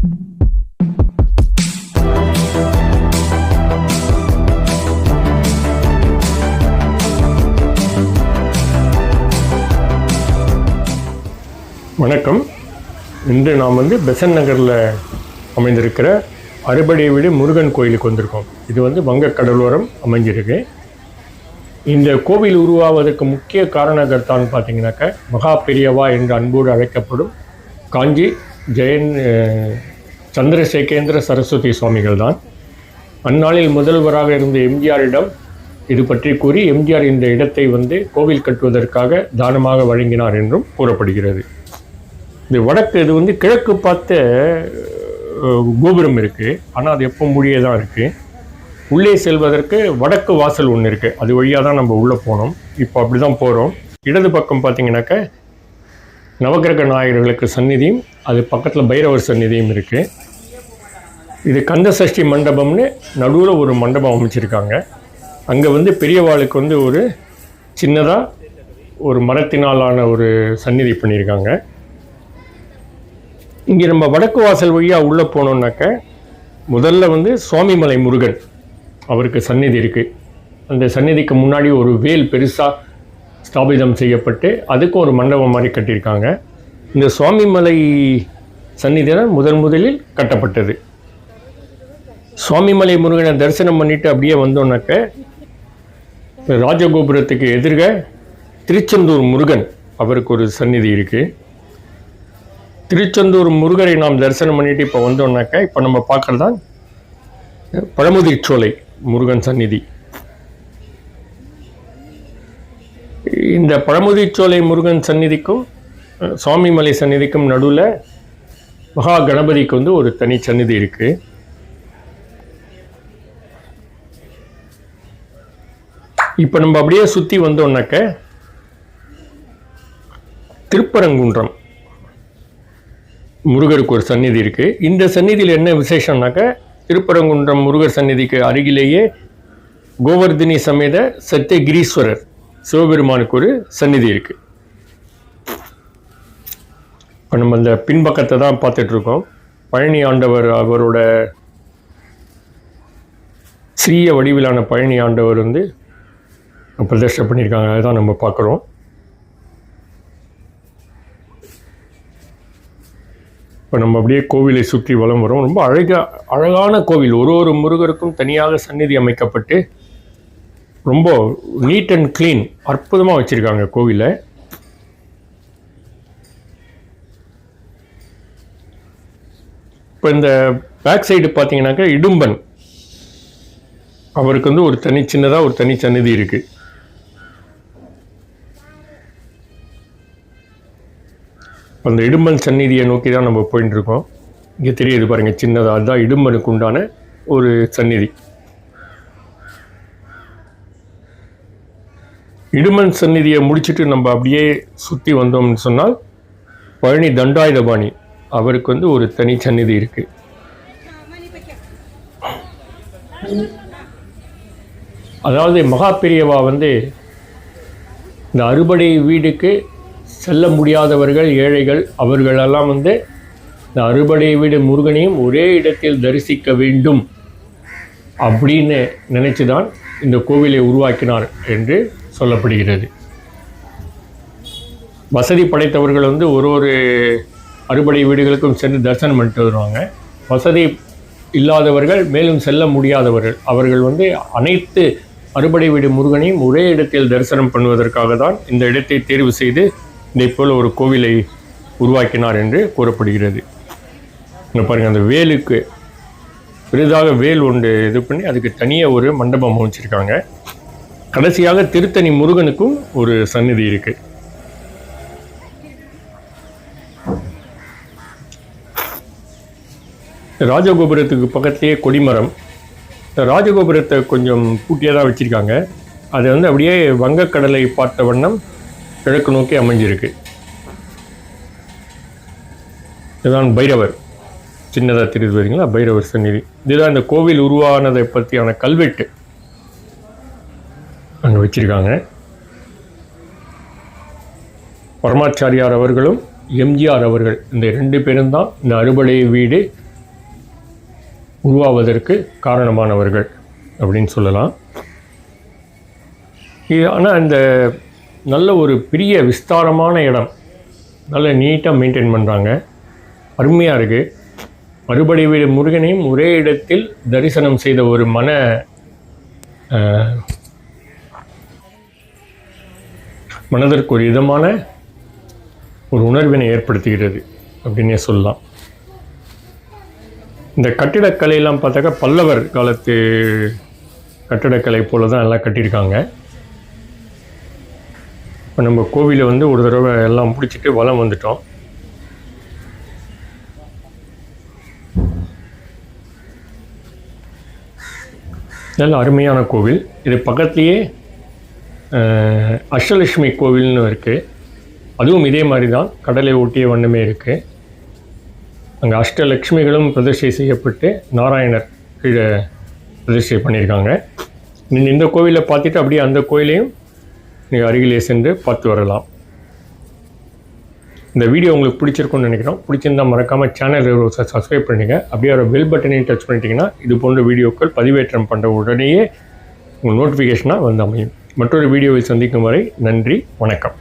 வணக்கம். இன்று நாம் வந்து பெசன் நகரில் அமைந்திருக்கிற அறுபடை வீடு முருகன் கோயிலுக்கு வந்திருக்கோம். இது வந்து வங்க கடலோரம் அமைஞ்சிருக்கு. இந்த கோவில் உருவாவதற்கு முக்கிய காரணகர்த்தான்னு பார்த்தீங்கன்னாக்க மகா பெரியவா என்று அன்போடு அழைக்கப்படும் காஞ்சி ஜெயன் சந்திரசேகேந்திர சரஸ்வதி சுவாமிகள் தான். அந்நாளில் முதல்வராக இருந்த எம்ஜிஆரிடம் இது பற்றி கூறி எம்ஜிஆர் இந்த இடத்தை வந்து கோவில் கட்டுவதற்காக தானமாக வழங்கினார் என்றும் கூறப்படுகிறது. இந்த வடக்கு இது வந்து கிழக்கு பார்த்த கோபுரம் இருக்குது ஆனால் அது எப்போ மூடியே தான் இருக்குது உள்ளே செல்வதற்கு வடக்கு வாசல் ஒன்று இருக்குது அது வழியாக தான் நம்ம உள்ளே போனோம். இப்போ அப்படி தான் போகிறோம் இடது பக்கம் பார்த்தீங்கன்னாக்க நவக்கிரக நாயகர்களுக்கு சந்நிதியும் அது பக்கத்தில் பைரவர் சந்நிதியும் இருக்குது இது கந்த சஷ்டி மண்டபம்னு நடுவில் ஒரு மண்டபம் அமைச்சிருக்காங்க. அங்கே வந்து பெரியவாளுக்கு வந்து ஒரு சின்னதாக ஒரு மரத்தினாலான ஒரு சந்நிதி பண்ணியிருக்காங்க இங்கே நம்ம வடக்கு வாசல் வழியாக உள்ளே போனோம்னாக்க முதல்ல வந்து சுவாமிமலை முருகன் அவருக்கு சந்நிதி இருக்குது அந்த சந்நிதிக்கு முன்னாடி ஒரு வேல் பெருசாக ஸ்தாபிதம் செய்யப்பட்டு அதுக்கும் ஒரு மண்டபம் மாதிரி கட்டியிருக்காங்க. இந்த சுவாமிமலை சந்நிதி முதன் முதலில் கட்டப்பட்டது. சுவாமிமலை முருகனை தரிசனம் பண்ணிட்டு அப்படியே வந்தோனாக்க ராஜகோபுரத்துக்கு எதிர்க திருச்செந்தூர் முருகன் அவருக்கு ஒரு சந்நிதி இருக்குது திருச்செந்தூர் முருகரை நாம் தரிசனம் பண்ணிட்டு இப்போ வந்தோம்னாக்க இப்போ நம்ம பார்க்குறது தான் பழமுதிர்ச்சோலை முருகன் சந்நிதி. இந்த பழமுதிர்ச்சோலை முருகன் சந்நிதிக்கும் சுவாமிமலை சந்நிதிக்கும் நடுவில் மகா கணபதிக்கு வந்து ஒரு தனி சந்நிதி இருக்குது இப்போ நம்ம அப்படியே சுற்றி வந்தோம்னாக்க திருப்பரங்குன்றம் முருகருக்கு ஒரு சந்நிதி இருக்குது இந்த சந்நிதியில் என்ன விசேஷம்னாக்க திருப்பரங்குன்றம் முருகர் சந்நிதிக்கு அருகிலேயே கோவர்தினி சமேத சத்தியகிரீஸ்வரர் சிவபெருமானுக்கு ஒரு சந்நிதி இருக்குது இப்போ நம்ம இந்த பின்பக்கத்தை தான் பார்த்துட்ருக்கோம். பழனி ஆண்டவர் அவரோட சிறிய வடிவிலான பழனி ஆண்டவர் வந்து பிரதிஷ்டை பண்ணியிருக்காங்க. அதுதான் நம்ம பார்க்குறோம். இப்போ நம்ம அப்படியே கோவிலை சுற்றி வலம் வரும் ரொம்ப அழகாக அழகான கோவில். ஒரு ஒரு முருகருக்கும் தனியாக சந்நிதி அமைக்கப்பட்டு ரொம்ப நீட் அண்ட் க்ளீன் அற்புதமாக வச்சுருக்காங்க கோவிலை. இப்போ இந்த பேக் சைடு பார்த்தீங்கன்னாக்கா இடும்பன். அவருக்கு வந்து ஒரு தனி சின்னதாக ஒரு தனி சந்நிதி இருக்குது அந்த இடும்பன் சந்நிதியை நோக்கி தான் நம்ம போயிட்டு இருக்கோம் இங்கே தெரியுது பாருங்கள் சின்னதாக அதுதான் இடும்பனுக்கு உண்டான ஒரு சந்நிதி. இடுமன் சந்நிதியை முடிச்சுட்டு நம்ம அப்படியே சுற்றி வந்தோம்னு சொன்னால் பழனி தண்டாயுதபாணி. அவருக்கு வந்து ஒரு தனி சந்நிதி இருக்குது அதாவது மகா பெரியவா வந்து இந்த அறுபடை வீடுக்கு செல்ல முடியாதவர்கள் ஏழைகள் அவர்களெல்லாம் வந்து இந்த அறுபடை வீடு முருகனையும் ஒரே இடத்தில் தரிசிக்க வேண்டும் அப்படின்னு நினைச்சு தான் இந்த கோவிலை உருவாக்கினார் என்று சொல்லப்படுகிறது. வசதி படைத்தவர்கள் வந்து ஒரு ஒரு அறுபடை வீடுகளுக்கும் சென்று தரிசனம் பண்ணிட்டு வருவாங்க. வசதி இல்லாதவர்கள் மேலும் செல்ல முடியாதவர்கள். அவர்கள் வந்து அனைத்து அறுபடை வீடு முருகனையும் ஒரே இடத்தில் தரிசனம் பண்ணுவதற்காக தான் இந்த இடத்தை தேர்வு செய்து இதை போல் ஒரு கோவிலை உருவாக்கினார் என்று கூறப்படுகிறது. இங்கே பாருங்கள் அந்த வேலுக்கு பெரிதாக வேல் ஒன்று இது பண்ணி அதுக்கு தனியாக ஒரு மண்டபம் அமைச்சிருக்காங்க. கடைசியாக திருத்தணி முருகனுக்கும் ஒரு சந்நிதி இருக்குது ராஜகோபுரத்துக்கு பக்கத்துலேயே கொடிமரம். ராஜகோபுரத்தை கொஞ்சம் பூட்டியாக தான் வச்சுருக்காங்க. அது வந்து அப்படியே வங்கக்கடலை பார்த்த வண்ணம் கிழக்கு நோக்கி அமைஞ்சிருக்கு. இதுதான் பைரவர். சின்னதாக தெரியுது பார்த்தீங்களா பைரவர் சந்நிதி. இதுதான் இந்த கோவில் உருவானதை பற்றியான கல்வெட்டு. அங்கே வச்சுருக்காங்க. பரமாச்சாரியார் அவர்களும் எம்ஜிஆர் அவர்கள் இந்த ரெண்டு பேரும் தான் இந்த அறுபடை வீடு உருவாவதற்கு காரணமானவர்கள் அப்படின்னு சொல்லலாம். இது ஆனால் இந்த நல்ல ஒரு பெரிய விஸ்தாரமான இடம். நல்ல நீட்டாக மெயின்டைன் பண்ணுறாங்க அருமையாக இருக்குது மறுபடி வீடு முருகனையும் ஒரே இடத்தில் தரிசனம் செய்த ஒரு மன மனதிற்கு ஒரு இதமான ஒரு உணர்வினை ஏற்படுத்துகிறது அப்படின்னே சொல்லலாம். இந்த கட்டிடக்கலையெல்லாம் பார்த்தாக்கா பல்லவர் காலத்து கட்டிடக்கலை போல தான் எல்லாம் கட்டியிருக்காங்க. இப்போ நம்ம கோவிலை வந்து ஒரு தடவை எல்லாம் பிடிச்சிட்டு வலம் வந்துட்டோம். நல்ல அருமையான கோவில். இது பக்கத்துலேயே அஷ்டலட்சுமி கோவில்னு இருக்குது அதுவும் இதே மாதிரி தான் கடலை ஒட்டிய வண்ணமே இருக்குது அங்கே அஷ்டலக்ஷ்மிகளும் பிரதிஷ்டை செய்யப்பட்டு நாராயணர் கீழே பிரதிஷ்டை பண்ணியிருக்காங்க. நீங்கள் இந்த கோவிலை பார்த்துட்டு அப்படியே அந்த கோயிலையும் நீங்கள் அருகிலே சென்று பார்த்து வரலாம். இந்த வீடியோ உங்களுக்கு பிடிச்சிருக்கும்னு நினைக்கிறோம். பிடிச்சிருந்தா மறக்காமல் சேனல் சப்ஸ்கிரைப் பண்ணுங்க. அப்படியே ஒரு பெல் பட்டனையும் டச் பண்ணிட்டீங்கன்னா இது போன்ற வீடியோக்கள் பதிவேற்றம் பண்ணுற உடனேயே உங்கள் நோட்டிஃபிகேஷனாக வந்து அமையும். மற்றொரு வீடியோவை சந்திக்கும் வரை நன்றி வணக்கம்.